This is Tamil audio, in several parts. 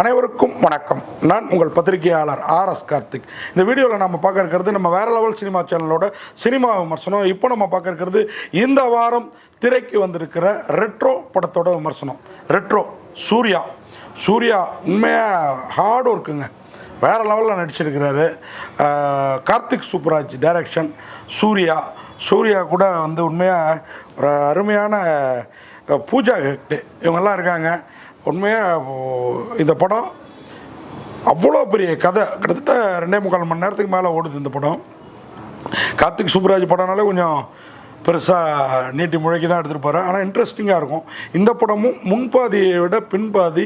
அனைவருக்கும் வணக்கம். நான் உங்கள் பத்திரிகையாளர் ஆர் எஸ் கார்த்திக். இந்த வீடியோவில் நம்ம பார்க்க இருக்கிறது நம்ம வேற லெவல் சினிமா சேனலோட சினிமா விமர்சனம். இப்போ நம்ம பார்க்க இருக்கிறது இந்த வாரம் திரைக்கு வந்திருக்கிற ரெட்ரோ படத்தோட விமர்சனம். ரெட்ரோ சூர்யா. சூர்யா உண்மையாக ஹார்ட் ஒர்க்குங்க வேறு லெவலில் நடிச்சிருக்கிறாரு. கார்த்திக் சூப்பராஜ் டைரக்ஷன் சூர்யா சூர்யா கூட வந்து உண்மையாக ஒரு அருமையான பூஜா ஹெக்டே இவங்கெல்லாம் இருக்காங்க. உண்மையாக இந்த படம் அவ்வளோ பெரிய கதை. கிட்டத்தட்ட ரெண்டே முக்கால் மணி நேரத்துக்கு மேலே ஓடுது இந்த படம். கார்த்திக் சுப்ராஜ் படம்னாலே கொஞ்சம் பெருசாக நீட்டி முழக்கி தான் எடுத்துகிட்டு ஆனால் இன்ட்ரெஸ்டிங்காக இருக்கும். இந்த படமும் முன்பாதியை விட பின்பாதி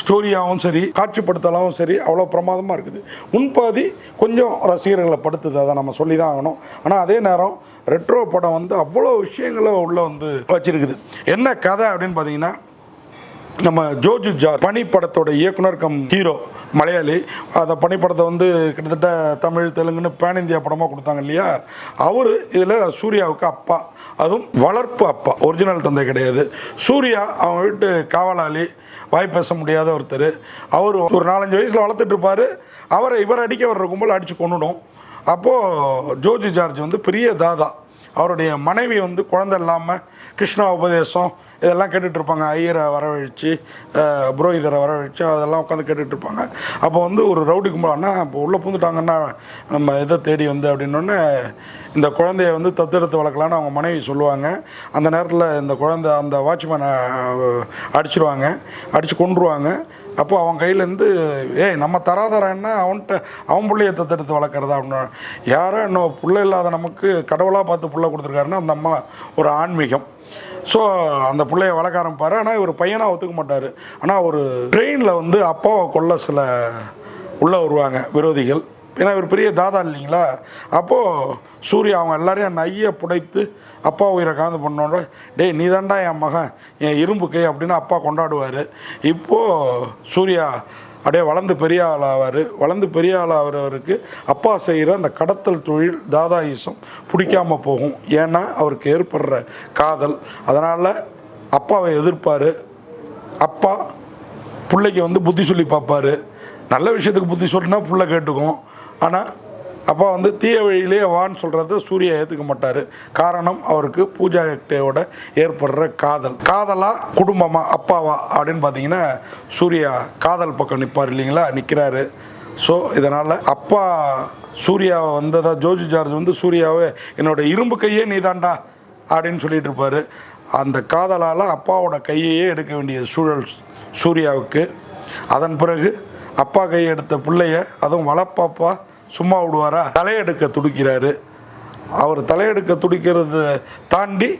ஸ்டோரியாகவும் சரி காட்சிப்படுத்தலாகவும் சரி அவ்வளோ பிரமாதமாக இருக்குது. முன்பாதி கொஞ்சம் ரசிகர்களை படுத்துது அதை நம்ம சொல்லி தான் ஆகணும். ஆனால் அதே நேரம் ரெட்ரோ படம் வந்து அவ்வளோ விஷயங்களை உள்ளே வந்து வச்சிருக்குது. என்ன கதை அப்படின்னு பார்த்தீங்கன்னா நம்ம ஜோஜு ஜார் பனி படத்தோட இயக்குனர் கம் ஹீரோ மலையாளி. அந்த பனிப்படத்தை வந்து கிட்டத்தட்ட தமிழ் தெலுங்குன்னு பேன் இந்தியா படமாக கொடுத்தாங்க இல்லையா? அவர் இதில் சூர்யாவுக்கு அப்பா. அதுவும் வளர்ப்பு அப்பா. ஒரிஜினல் தந்தை கிடையாது. சூர்யா அவங்க வீட்டு காவலாளி. வாய் பேச முடியாத ஒருத்தர். அவர் ஒரு நாலஞ்சு வயசில் வளர்த்துட்டு இருப்பார். அவரை இவர் அடிக்க வர்ற கும்பல் அடித்து கொண்டுடும் அப்போது ஜோஜி ஜார்ஜ் வந்து பெரிய தாதா. அவருடைய மனைவி வந்து குழந்தை இல்லாமல் கிருஷ்ணா உபதேசம் இதெல்லாம் கேட்டுட்ருப்பாங்க. ஐயரை வரவழைச்சு புரோகிதரை வரவழைச்சு அதெல்லாம் உட்காந்து கேட்டுட்ருப்பாங்க. அப்போ வந்து ஒரு ரவுடி கும்பல் இப்போ உள்ளே பூந்துட்டாங்கன்னா நம்ம இதை தேடி வந்து? அப்படின்னோடனே இந்த குழந்தைய வந்து தத்தெடுத்து வளர்க்கலான்னு அவங்க மனைவி சொல்லுவாங்க. அந்த நேரத்தில் இந்த குழந்தை அந்த வாட்ச்மேனை அடிச்சிருவாங்க. அடித்து கொண்டுருவாங்க அப்போ அவன் கையிலேருந்து ஏய் நம்ம தராதரன்னா அவன்கிட்ட அவன் பிள்ளைய தத்தெடுத்து வளர்க்குறதா? அப்படின்னு. யாரோ இன்னும் பிள்ளை இல்லாத நமக்கு கடவுளாக பார்த்து பிள்ளை கொடுத்துருக்காருன்னா அந்த அம்மா ஒரு ஆன்மீகம். ஸோ அந்த பிள்ளைய வளர்க்க ஆரம்பிப்பார் ஆனால் இவர் பையனாக ஒத்துக்க மாட்டார். ஆனால் ஒரு ட்ரெயினில் வந்து அப்பாவை கொல்ல சில உள்ளே வருவாங்க விரோதிகள். ஏன்னா இவர் பெரிய தாதா இல்லைங்களா? அப்போது சூர்யா அவங்க எல்லாரையும் நையை புடைத்து அப்பா உயிரை காந்து பண்ணோட டேய் நீ தாண்டா என் மகன். என் இரும்பு கை அப்படின்னு அப்பா கொண்டாடுவார். இப்போது சூர்யா அப்படியே வளர்ந்து பெரிய ஆளாவார். வளர்ந்து பெரிய ஆள் ஆகிறவருக்கு அப்பா செய்கிற அந்த கடத்தல் தொழில் தாதாயிசம் பிடிக்காம போகும். ஏன்னா அவருக்கு ஏற்படுற காதல். அதனால் அப்பாவை எதிர்ப்பார். அப்பா பிள்ளைக்கு வந்து புத்தி சொல்லி பார்ப்பாரு. நல்ல விஷயத்துக்கு புத்தி சொல்லினா புள்ள கேட்டுக்கும். ஆனால் அப்பா வந்து தீய வழியிலேயே வான்னு சொல்கிறத சூர்யா ஏற்றுக்க மாட்டார். காரணம் அவருக்கு பூஜா ஹெக்டேவோட ஏற்படுற காதல். காதலா குடும்பமா அப்பாவா அப்படின்னு பார்த்தீங்கன்னா சூர்யா காதல் பக்கம் நிற்பார் இல்லைங்களா? நிற்கிறாரு ஸோ இதனால் அப்பா சூர்யாவை வந்ததா ஜோஜி ஜார்ஜ் வந்து சூர்யாவை என்னோட இரும்பு கையே நீதாண்டா அப்படின்னு சொல்லிட்டு இருப்பார். அந்த காதலால் அப்பாவோட கையையே எடுக்க வேண்டிய சூழல் சூர்யாவுக்கு. அதன் பிறகு அப்பா கையை எடுத்த பிள்ளைய அதுவும் வளப்பாப்பா சும்மா விடுவாரா? தலையெடுக்க துடிக்கிறாரு. அவர் தலையெடுக்க துடிக்கிறது தாண்டி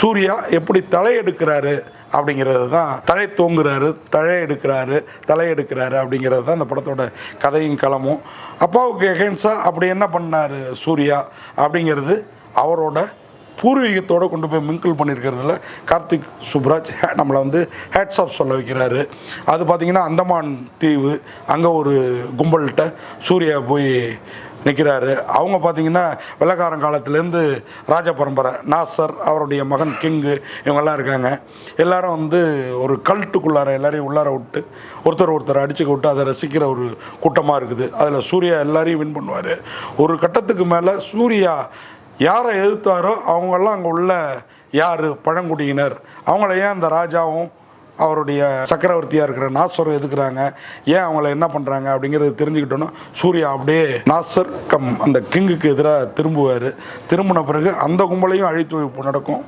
சூர்யா எப்படி தலையெடுக்கிறாரு அப்படிங்கிறது தான் தலை தூங்குறாரு தலை எடுக்கிறாரு தலை எடுக்கிறாரு அப்படிங்கிறது தான் அந்த படத்தோட கதையும் களமும். அப்பாவுக்கு எகென்ஸாக அப்படி என்ன பண்ணார் சூர்யா அப்படிங்கிறது அவரோட பூர்வீகத்தோடு கொண்டு போய் மிங்கிள் பண்ணியிருக்கிறதுல கார்த்திக் சுப்ராஜ் ஹே- நம்மளை வந்து ஹேட்ஸ் ஆஃப் சொல்ல வைக்கிறாரு. அது பார்த்திங்கன்னா அந்தமான் தீவு அங்கே ஒரு கும்பல்கிட்ட சூர்யா போய் நிற்கிறாரு அவங்க பார்த்தீங்கன்னா வெள்ளக்காரன் காலத்துலேருந்து ராஜ பரம்பரை நாசர் அவருடைய மகன் கிங்கு இவங்கெல்லாம் இருக்காங்க. எல்லாரும் வந்து ஒரு கல்ட்டுக்குள்ளார எல்லாரையும் உள்ளார விட்டு ஒருத்தர் ஒருத்தர் அடிச்சுக்க விட்டு அதை ரசிக்கிற ஒரு கூட்டமாக இருக்குது. அதில் சூர்யா எல்லாரையும் வின் பண்ணுவார். ஒரு கட்டத்துக்கு மேலே சூர்யா யாரை எதிர்த்தாரோ அவங்கெல்லாம் அங்கே உள்ள யார்? பழங்குடியினர். அவங்கள ஏன் அந்த ராஜாவும் அவருடைய சக்கரவர்த்தியாக இருக்கிற நாசரும் எதுக்குறாங்க? ஏன் அவங்கள என்ன பண்ணுறாங்க அப்படிங்கிறது தெரிஞ்சுக்கிட்டோன்னா சூர்யா அப்படியே நாசர் கம் அந்த கிங்குக்கு எதிராக திரும்புவார். திரும்பின பிறகு அந்த கும்பலையும் அழித்தொழிப்பு நடக்கும்.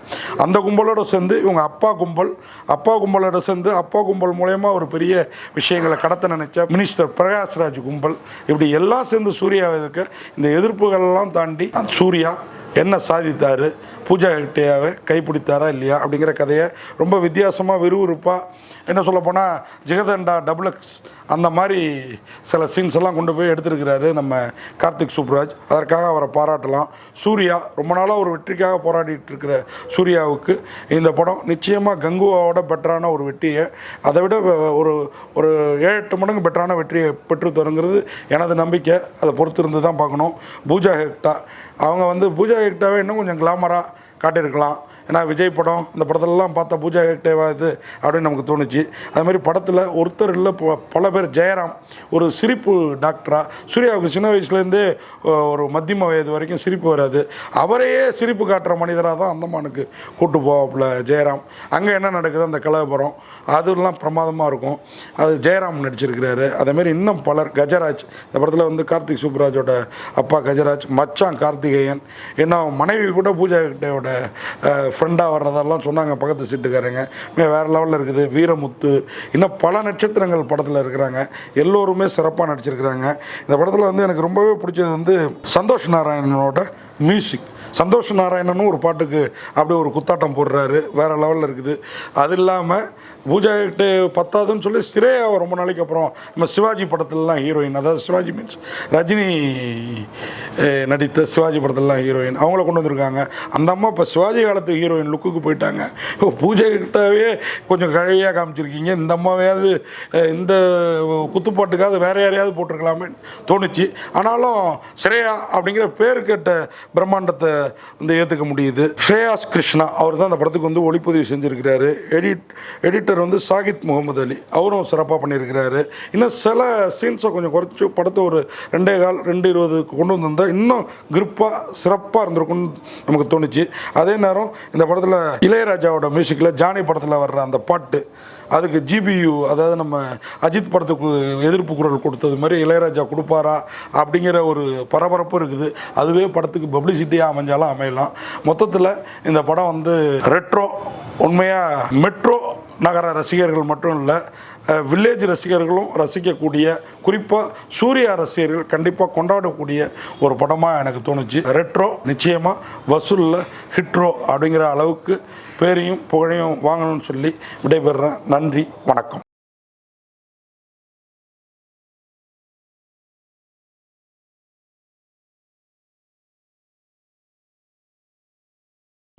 அந்த கும்பலோட சேர்ந்து இவங்க அப்பா கும்பல் அப்பா கும்பலோட சேர்ந்து அப்பா கும்பல் மூலயமா ஒரு பெரிய விஷயங்களை கடத்த நினைச்ச மினிஸ்டர் பிரகாஷ்ராஜ் கும்பல். இப்படி எல்லாம் சேர்ந்து சூர்யாவை எதிர்க்க இந்த எதிர்ப்புகள்லாம் தாண்டி அந்த சூர்யா என்ன சாதித்தார்? பூஜா ஹெக்டேயாவை கைப்பிடித்தாரா இல்லையா? அப்படிங்கிற கதையை ரொம்ப வித்தியாசமாக விறுவிறுப்பாக என்ன சொல்ல போனால் ஜெகதண்டா டபுள் எக்ஸ் அந்த மாதிரி சில சீன்ஸ் எல்லாம் கொண்டு போய் எடுத்திருக்கிறாரு நம்ம கார்த்திக் சூப்ராஜ். அதற்காக அவரை பாராட்டலாம். சூர்யா ரொம்ப நாளாக ஒரு வெற்றிக்காக போராடிட்டு இருக்கிற சூர்யாவுக்கு இந்த படம் நிச்சயமாக கங்குவாவோட பெட்டரான ஒரு வெற்றியை அதை விட ஒரு ஒரு ஏழு எட்டு மடங்கு பெட்டரான வெற்றியை பெற்று தருங்கிறது எனது நம்பிக்கை. அதை பொறுத்து இருந்து தான் பார்க்கணும். பூஜா ஹெக்டா அவங்க வந்து பூஜா ஹெக்டாவே இன்னும் கொஞ்சம் கிளாமராக காட்டியிருக்கலாம். ஏன்னா விஜய் படம் இந்த படத்திலலாம் பார்த்தா பூஜா ஹெக்டேவா இது அப்படின்னு நமக்கு தோணுச்சு. அது மாதிரி படத்தில் ஒருத்தர் இல்லை ப- பல பேர் ஜெயராம் ஒரு சிரிப்பு டாக்டராக சூர்யாவுக்கு சின்ன வயசுலேருந்தே ஒரு மத்தியம வயது வரைக்கும் சிரிப்பு வராது. அவரையே சிரிப்பு காட்டுற மனிதராக தான் அந்தமானுக்கு கூட்டு போவாப்புல ஜெயராம். அங்கே என்ன நடக்குது? அந்த கலவரம் அதுலாம் பிரமாதமாக இருக்கும். அது ஜெயராம் நடிச்சிருக்கிறாரு. அதேமாரி இன்னும் பலர் கஜராஜ் இந்த படத்தில் வந்து கார்த்திக் சுப்ராஜோட அப்பா கஜராஜ் மச்சான் கார்த்திகேயன் என்ன மனைவி கூட பூஜா ஹெக்டேவோட ஃப்ரெண்டாக வர்றதெல்லாம் சொன்னாங்க பக்கத்து சீட்டுக்காரங்க. மே வேறு லெவலில் இருக்குது. வீரமுத்து. இன்னும் பல நட்சத்திரங்கள் படத்தில் இருக்கிறாங்க. எல்லோருமே சிறப்பாக நடிச்சிருக்கிறாங்க. இந்த படத்தில் வந்து எனக்கு ரொம்பவே பிடிச்சது வந்து சந்தோஷ் நாராயணனோட மியூசிக் சந்தோஷ் நாராயணனும் ஒரு பாட்டுக்கு அப்படியே ஒரு குத்தாட்டம் போடுறாரு. வேறு லெவலில் இருக்குது. அது இல்லாமல் பூஜா எட்டு பத்தாதுன்னு சொல்லி ஸ்ரேயாவை ரொம்ப நாளைக்கு அப்புறம் நம்ம சிவாஜி படத்துலலாம் ஹீரோயின் அதாவது சிவாஜி மீன்ஸ் ரஜினி நடித்த சிவாஜி படத்துலலாம் ஹீரோயின் அவங்கள கொண்டு வந்திருக்காங்க. அந்த அம்மா இப்போ சிவாஜி காலத்து ஹீரோயின் லுக்குக்கு போயிட்டாங்க. இப்போ பூஜை கிட்டவே கொஞ்சம் கழுவியாக காமிச்சிருக்கீங்க. இந்த அம்மாவையாவது இந்த குத்துப்பாட்டுக்காவது வேற யாரையாவது போட்டிருக்கலாமே தோணுச்சு. ஆனாலும் ஸ்ரேயா அப்படிங்கிற பேர் கேட்ட பிரம்மாண்டத்தை வந்து ஏற்றுக்க முடியுது. ஸ்ரேயாஸ் கிருஷ்ணா அவர் தான் அந்த படத்துக்கு வந்து ஒளிப்பதிவு செஞ்சுருக்கிறாரு. எடிட் எடிட்டர் வந்து சாகித் முகமது அலி அவரும் சிறப்பாக பண்ணியிருக்கிறாரு இன்னும் சில சீன்ஸை கொஞ்சம் குறைச்சி படத்தை ஒரு ரெண்டே கால் ரெண்டு இருபதுக்கு கொண்டு வந்திருந்தால் இன்னும் கிரிப்பாக சிறப்பாக இருந்திருக்கும்னு நமக்கு தோணுச்சு. அதே நேரம் இந்த படத்தில் இளையராஜாவோட மியூசிக்கில் ஜானி படத்தில் வர்ற அந்த பாட்டு அதுக்கு ஜிபியு அதாவது நம்ம அஜித் படத்துக்கு எதிர்ப்பு குரல் கொடுத்தது மாதிரி இளையராஜா கொடுப்பாரா அப்படிங்கிற ஒரு பரபரப்பு இருக்குது. அதுவே படத்துக்கு பப்ளிசிட்டியாக அமைஞ்சாலும் அமையலாம். மொத்தத்தில் இந்த படம் வந்து ரெட்ரோ உண்மையாக மெட்ரோ நகர ரசிகர்கள் மட்டும் இல்லை வில்லேஜ் ரசிகர்களும் ரசிக்கக்கூடிய குறிப்பாக சூர்யா ரசிகர்கள் கண்டிப்பாக கொண்டாடக்கூடிய ஒரு படமாக எனக்கு தோணுச்சு. ரெட்ரோ நிச்சயமாக வசூலில் ஹிட்ரோ அப்படிங்கிற அளவுக்கு பேரையும் புகழையும் வாங்கணும்னு சொல்லி விடைபெறுறேன். நன்றி வணக்கம்.